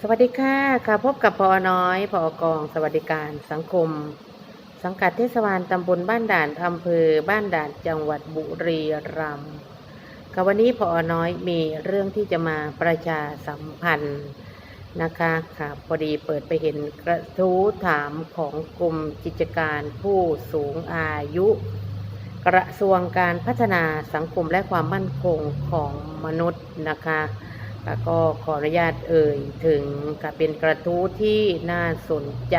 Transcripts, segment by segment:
สวัสดีค่ะค่ะพบกับพอน้อยพอกอง สวัสดิการสังคม สังกัดเทศบาลตำบลบ้านด่านอำเภอบ้านด่านจังหวัดบุรีรัมย์ค่ะวันนี้พอน้อยมีเรื่องที่จะมาประชาสัมพันธ์นะคะค่ะพอดีเปิดไปเห็นกระทู้ถามของกลุ่มกิจการผู้สูงอายุ กระทรวงการพัฒนาสังคมและความมั่นคงของมนุษย์นะคะ ก็ขออนุญาตเอ่ยถึงกับเป็นกระทู้ที่น่าสนใจ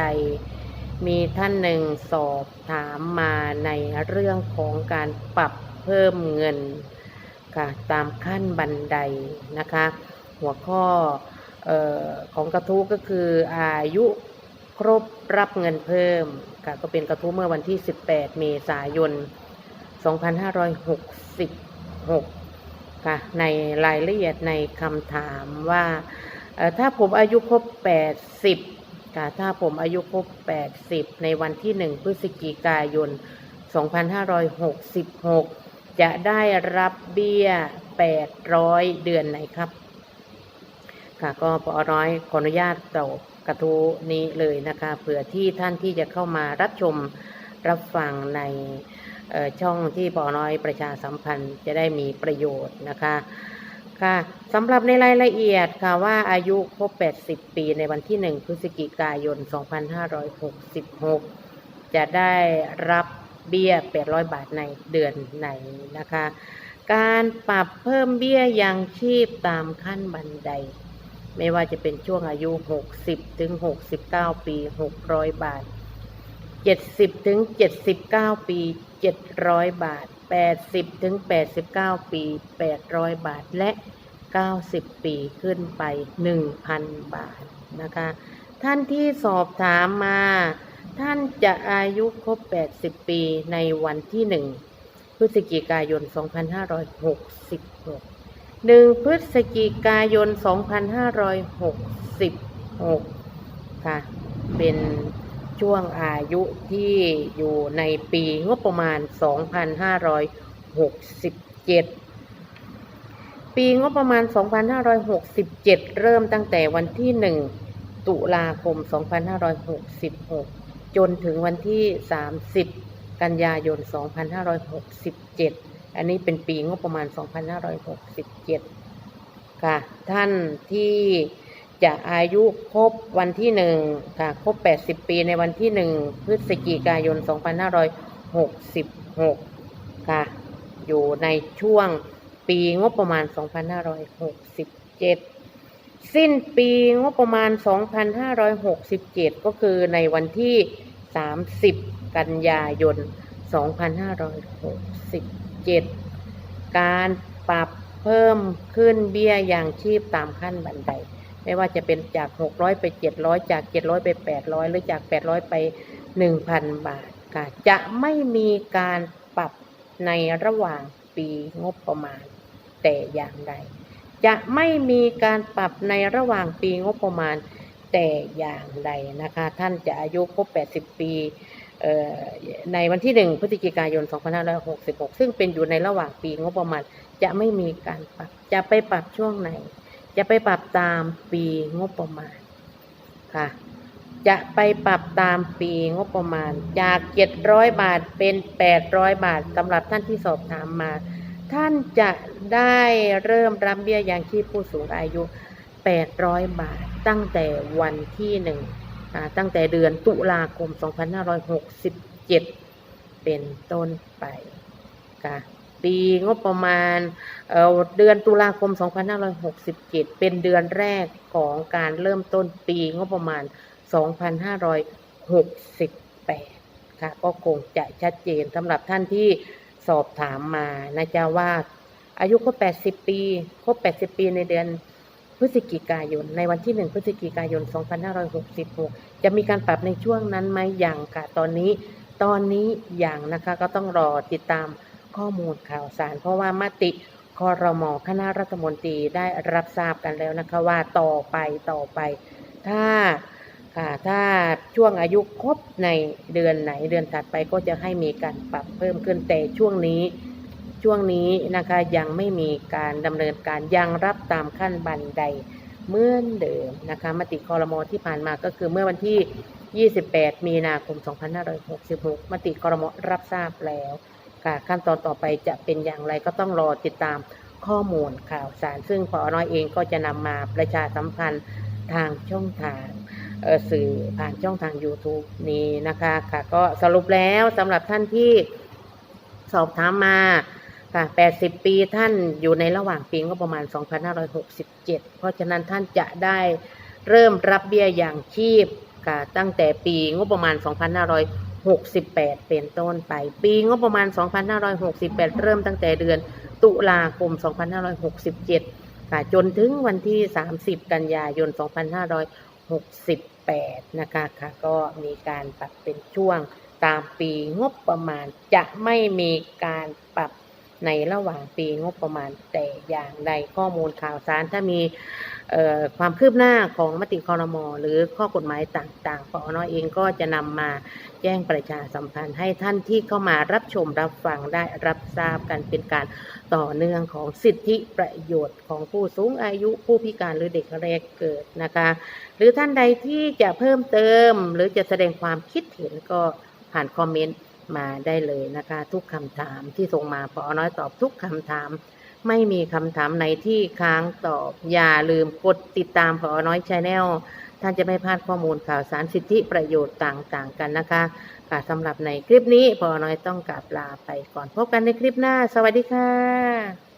มีท่านหนึ่งสอบถามมาในเรื่องของการปรับเพิ่มเงินค่ะตามขั้นบันไดนะคะ หัวข้อออของกระทู้ก็คืออายุครบรับเงินเพิ่มค่ะก็เป็นกระทู้เมื่อวันที่ 18 เมษายน 2566 ค่ะในรายละเอียดในคำถามว่าถ้าผมอายุครบ 80ค่ะถ้าผมอายุครบ 80 ในวันที่ 1 พฤศจิกายน 2566 จะได้รับเบี้ย 800 เดือนไหนครับ ค่ะก็ปอน้อยขออนุญาตตอบกระทู้นี้เลยนะคะเผื่อที่ท่านที่จะเข้ามารับชมรับฟังใน ช่องที่ปอน้อยประชาสัมพันธ์จะได้มีประโยชน์นะคะค่ะสำหรับในรายละเอียดค่ะว่าอายุครบ 80 ปีในวันที่ 1 พฤศจิกายน 2566 จะได้รับเบี้ย 800 บาทในเดือนไหนนะคะ การปรับเพิ่มเบี้ยยังชีพตามขั้นบันได ไม่ว่าจะเป็นช่วงอายุ 60 ถึง 69 ปี 600 บาท 70ถึง79ปี700บาท80ถึง89ปี800บาทและ90ปีขึ้นไป1,000บาทนะคะ ท่านที่สอบถามมา ท่านจะอายุครบ80ปีในวันที่1พฤศจิกายน2566 1พฤศจิกายน2566ค่ะ เป็น ช่วงอายุที่อยู่ในปีงบประมาณ 2567 ปีงบประมาณ 2567 เริ่มตั้งแต่วันที่ 1 ตุลาคม 2566 จนถึงวันที่ 30 กันยายน 2567 อันนี้เป็นปีงบประมาณ 2567 ค่ะ ท่านที่ จะอายุครบวันที่หนึ่งค่ะครบ 80 ปีในวันที่หนึ่งพฤศจิกายน 2566 ค่ะ อยู่ในช่วงปีงบประมาณ 2567 สิ้นปีงบประมาณ 2567 ก็คือในวันที่ 30 กันยายน 2567 การปรับเพิ่มขึ้นเบี้ยยังชีพตามขั้นบันได ไม่ว่าจะเป็นจาก 600 ไป 700 จาก 700 ไป 800 หรือจาก 800 ไป 1,000 บาทค่ะ จะไม่มีการปรับในระหว่างปีงบประมาณ แต่อย่างใด จะไม่มีการปรับในระหว่างปีงบประมาณแต่อย่างใดนะคะ ท่านจะอายุครบ 80 ปีในวันที่ 1 พฤศจิกายน 2566 ซึ่งเป็นอยู่ในระหว่างปีงบประมาณ จะไม่มีการปรับ จะไปปรับช่วงไหน จะไปปรับตามปีงบประมาณค่ะ จะไปปรับตามปีงบประมาณ จาก700บาทเป็น800บาทสำหรับท่านที่สอบถามมา ท่านจะได้เริ่มรับเบี้ยยังชีพผู้สูงอายุ800บาท ตั้งแต่วันที่หนึ่งอ่าตั้งแต่เดือนตุลาคม 2567 เป็นต้นไปค่ะ ปี งบประมาณเเดือนตุลาคม 2567 เป็นเดือนแรกของการเริ่มต้นปี งบประมาณ 2568 ค่ะ ก็คงจะชัดเจนสำหรับท่านที่สอบถามมานะจ๊ะว่า อายุครบ 80 ปี ครบ 80 ปีในเดือนพฤศจิกายน ในวันที่ 1 พฤศจิกายน 2566 จะมีการปรับในช่วงนั้นไหมอย่างค่ะ ตอนนี้ ตอนนี้อย่างนะคะ ก็ต้องรอติดตาม ข้อมูลข่าวสาร เพราะว่ามติคอรมอคณะรัฐมนตรีได้รับทราบกันแล้วนะคะว่าต่อไปต่อไป ถ้าค่ะถ้าช่วงอายุครบในเดือนไหนเดือนถัดไปก็จะให้มีการปรับเพิ่มขึ้นแต่ช่วงนี้ช่วงนี้นะคะยังไม่มีการดำเนินการยังรับตามขั้นบันไดเหมือนเดิมนะคะมติคอรมอที่ผ่านมาก็คือเมื่อวันที่ 28 มีนาคม 2566 มติคอรมอรับทราบแล้ว ค่ะ ขั้นตอนต่อไปจะเป็นอย่างไรก็ต้องรอติดตามข้อมูลข่าวสาร ซึ่งพอน้อยเองก็จะนำมาประชาสัมพันธ์ทางช่องทางสื่อผ่านช่องทาง YouTube นี้นะคะค่ะก็สรุปแล้วสำหรับท่านที่สอบถามมาค่ะ 80 ปีท่านอยู่ในระหว่างปีงบประมาณ 2567 เพราะฉะนั้นท่านจะได้เริ่มรับเบี้ยอย่างชีพค่ะตั้งแต่ปีงบประมาณ 2568 เป็นต้นไป ปีงบประมาณ 2568 เริ่มตั้งแต่เดือนตุลาคม 2567 ค่ะจนถึงวันที่ 30 กันยายน 2568 นะคะค่ะก็มีการปรับเป็นช่วงตามปีงบประมาณจะไม่มีการปรับ ในระหว่างปีงบประมาณแต่อย่างใดข้อมูลข่าวสารถ้ามีความคืบหน้าของมติคอรมอหรือข้อกฎหมายต่างๆปอนอเองก็จะนำมาแจ้งประชาสัมพันธ์ให้ท่านที่เข้ามารับชมรับฟังได้รับทราบกันเป็นการต่อเนื่องของสิทธิประโยชน์ของผู้สูงอายุผู้พิการหรือเด็กแรกเกิดนะคะ หรือท่านใดที่จะเพิ่มเติม หรือจะแสดงความคิดเห็นก็ผ่านคอมเมนต์ มาได้เลยนะคะ ทุกคำถามที่ส่งมาพอน้อยตอบทุกคำถาม ไม่มีคำถามไหนที่ค้างตอบ อย่าลืมกดติดตามพอน้อยชาแนลท่านจะไม่พลาดข้อมูลข่าวสารสิทธิประโยชน์ต่างๆ กันนะคะค่ะสำหรับในคลิปนี้พอน้อยต้องกลับลาไปก่อนพบกันในคลิปหน้า สวัสดีค่ะ